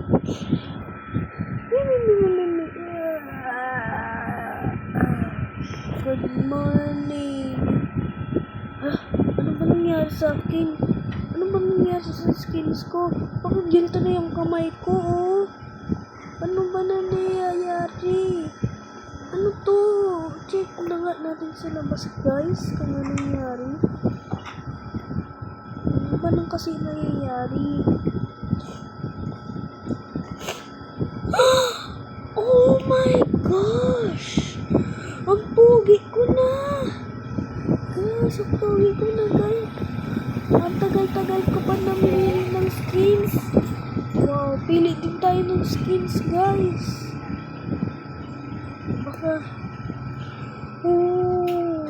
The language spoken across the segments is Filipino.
Good morning. Ah, ano ba nangyari sa akin? Ano ba nangyari sa skins ko? Bakit ganito na yung kamay ko, oh? Ano ba na nangyayari? Ano to? Check na nga natin sa labas, guys, kung ano nangyari. Ano ba nang kasi nangyayari? oh my gosh! Ang pogi ko na! Guys, ang pogi ko na, guys. Ang tagal-tagal ko pa namili ng skins. Wow, pili din tayo ng skins, guys. Baka... Oh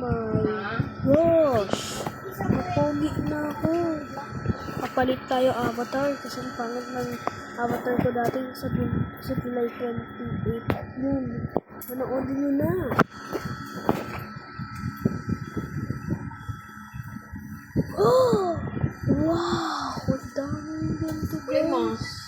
my gosh! Napogi na ako. Kapalit tayo avatar kasi ang pangit ng avatar ko dati sa, sa July 28 yun. Manoodin nyo na. Oh! Wow! Ang daming ganito guys.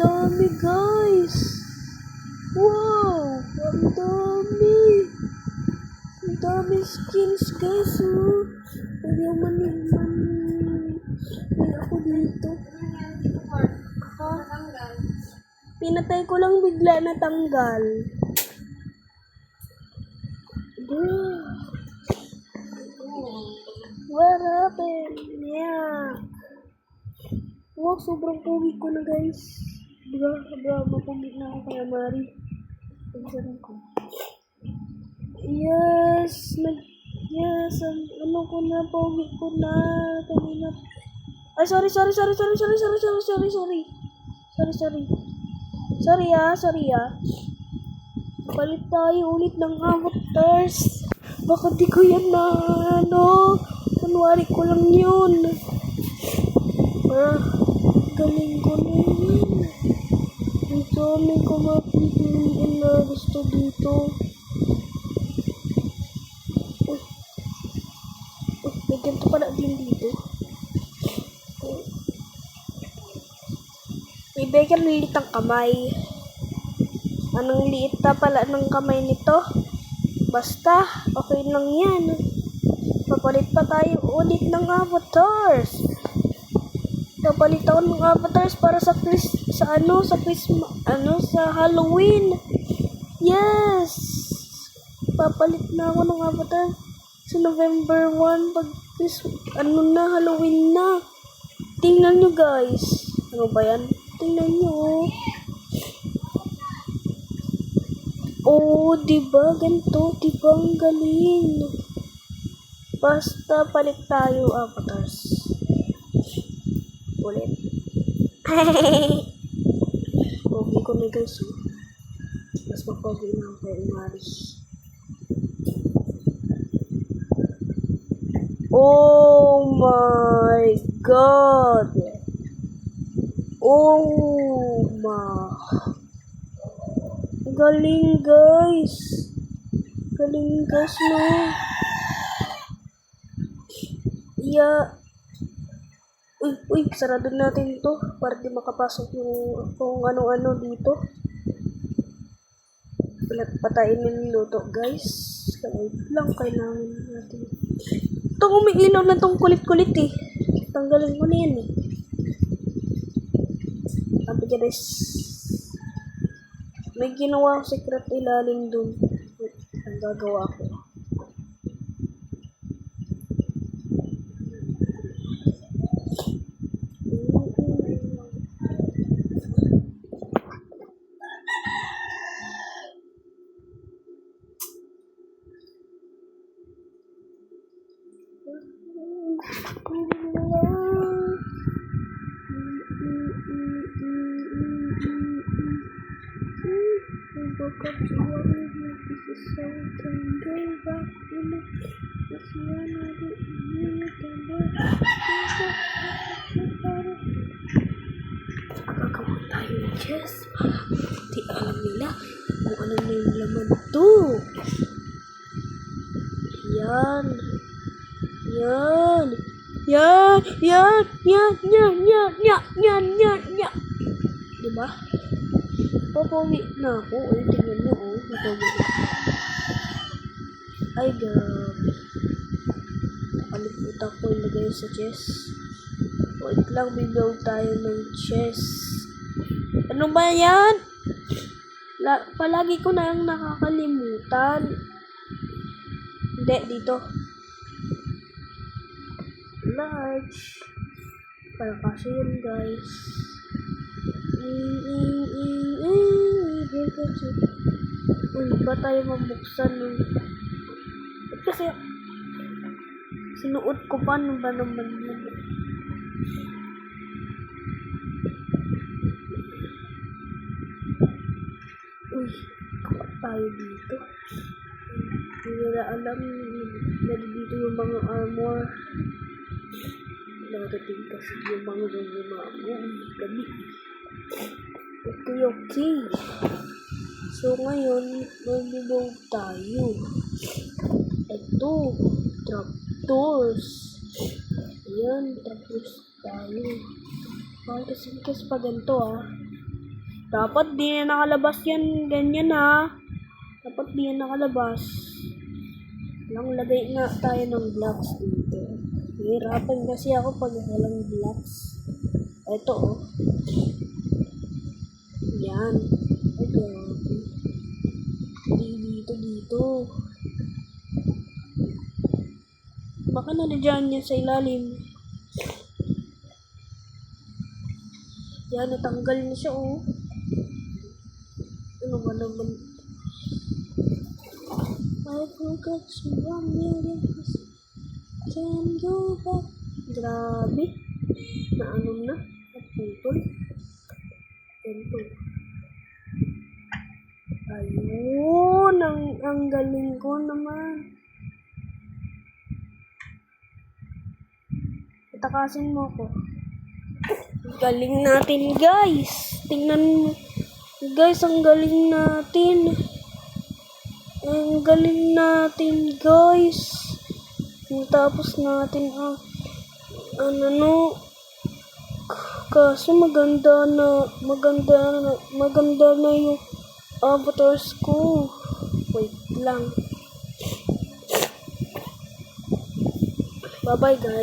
Dami guys. Wow! Ang dami. Ang dami skins guys. Oh. Pwede yung mani, mani. May ako dito. Ha? Pinatay ko lang bigla na tanggal. Bruh. What happened? Yeah. Wow, sobrang pogi ko na guys. Bra, bra, mapogi na ako kaya Mari. Pagsaran ko. Yes, nag, yes, ano ko na, pogi ko na. Kanina. Ay, sorry, sorry, sorry, sorry, sorry, sorry, sorry, sorry, sorry. Sorry, sorry. Sorry ah, sorry ah. Palit tayo ulit ng avatars. Baka di ko yan na, ano, kunwari ko lang yun. Ah, galing ko na dami ko mapipiliin na gusto dito. Uy. Uy, may ganito pala din dito. May bigyan liit ang kamay. Anong liit na pala ng kamay nito? Basta, okay lang yan. Papalit pa tayo ulit ng avatars. Papalit ako ng avatars para sa Chris, sa ano, sa Christmas, ano, sa Halloween. Yes! Papalit na ako ng avatar sa November 1 pag Chris, ano na, Halloween na. Tingnan nyo guys. Ano ba yan? Tingnan nyo. oh. Oo, di ba? Ganito, di ba? Ang galing. Basta palit tayo avatars. Ulit. Pogi ko na guys. oh. Mas mapogi na ako kay Maris. Oh my God! Oh my... Galing guys. Galing guys no. Yeah. Uy, uy, sarado natin to para di makapasok yung kung ano-ano dito. Patayin yung luto guys. Kaya lang kailangan natin. Itong umiilaw na tong kulit-kulit eh. Tanggalin ko na yan eh. Sabi guys. May ginawa secret ilalim dun. Ang gagawa ko. Woke up to we did. This is so can go back in it. This one I didn't really back. Gagawa tayo ng chess. Di alam nila. kunin na yung laman to. Yan. Yan. Yan. Yan. Yan. Yan. Yan. Yan. Yan. Yan. Yan. Diba? Papawi na ako. Ay, tingnan mo, oh. Napawi na. Ay, grabe. Nakalimutan ko ilagay sa chest. Wait lang, bigaw tayo ng chest. Ano ba yan? La palagi ko na yung nakakalimutan. Hindi, dito. Large. Para kasi yun, guys. Mm, mm, mm, mm, it. Uy, ba tayo mabuksan nun? Ba't kasi sinuot ko pa ano ba naman yun? Uy, kuha tayo dito. Hindi nila alam na dito yung mga armor. Darating kasi yung mga zumamon gabi. Okay, okay. So ngayon, mag-build tayo. Ito, trapdoors. Ayan, trapdoors tayo. Bakit kasi kasi pa ganito ah. Dapat di na nakalabas yan, ganyan ha. Dapat di yan nakalabas. Lang lagay nga tayo ng blocks dito. Hirapan kasi ako pag walang blocks. Ito oh. Yan. Ay, grabe. Di dito, dito. Baka nandiyan yan sa ilalim. Yan, natanggal na siya oh. Ano ba naman? I forgot you one million Can go back. Grabe. Na ano na? Naputol. Ganito. Ayun. Ang, ang galing ko naman. Itakasin mo ko. Galing natin, guys. Tingnan mo. Guys, ang galing natin. Ang galing natin, guys. Tapos natin ang ano no kaso maganda na maganda na maganda na yung avatars ko. Wait lang. Bye-bye, guys.